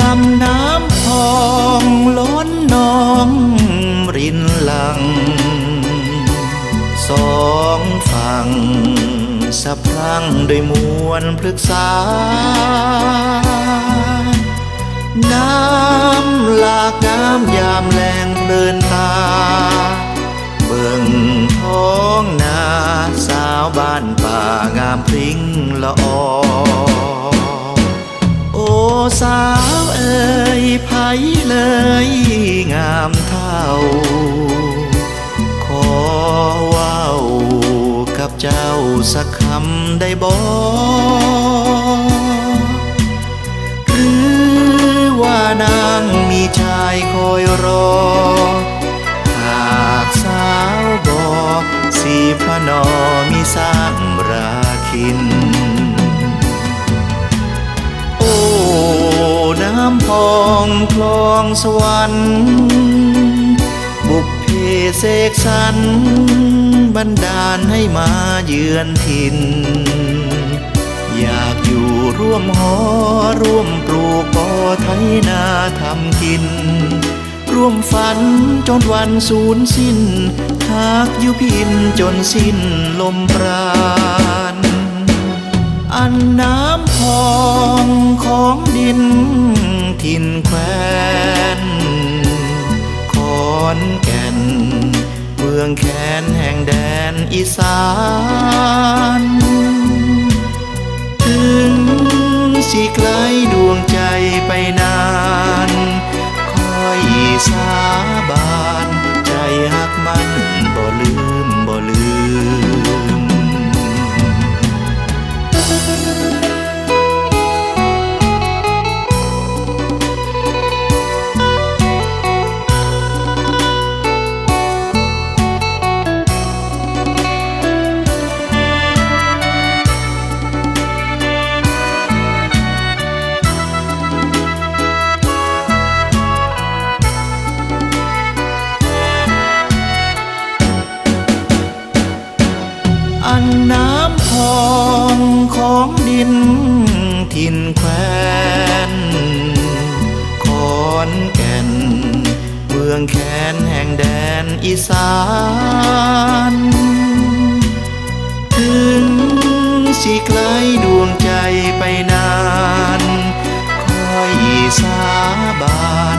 ลำน้ำพองล้นนองรินหลัง สองฝั่งสะพรังด้วยมวลพฤกษา น้ำหลากน้ำยามแรงเพลินตา เบิ่งท้องนาสาวบ้านป่างามพริ้งละออโอสา ยไผเลยงามเท่า ขอว้ากับเจ้าสักคำได้บ่หรือว่านางมีชายคอยรอ หากสาวบอกสีพนอมีสร้างราคินำพองคลองสวรรค์บุพเพเสกสรรบันดาลให้มาเยือนถิ่น อยากอยู่ร่วมหอร่วมปลูกปอไทยนาทำกิน ร่วมฝันจนวันสูญสิ้นหากอยู่พินจนสิ้นลมปราณอันน้ำพอง องแคนแห่งแดนอีสาน ถึงสิไกลดวงใจไปนาน คอยสาบาน องของดินถิ่นแควนขอนแก่นเมืองแคนแห่งแดนอีสาน ถึงสิไกลดวงใจไปนานคอยสาบาน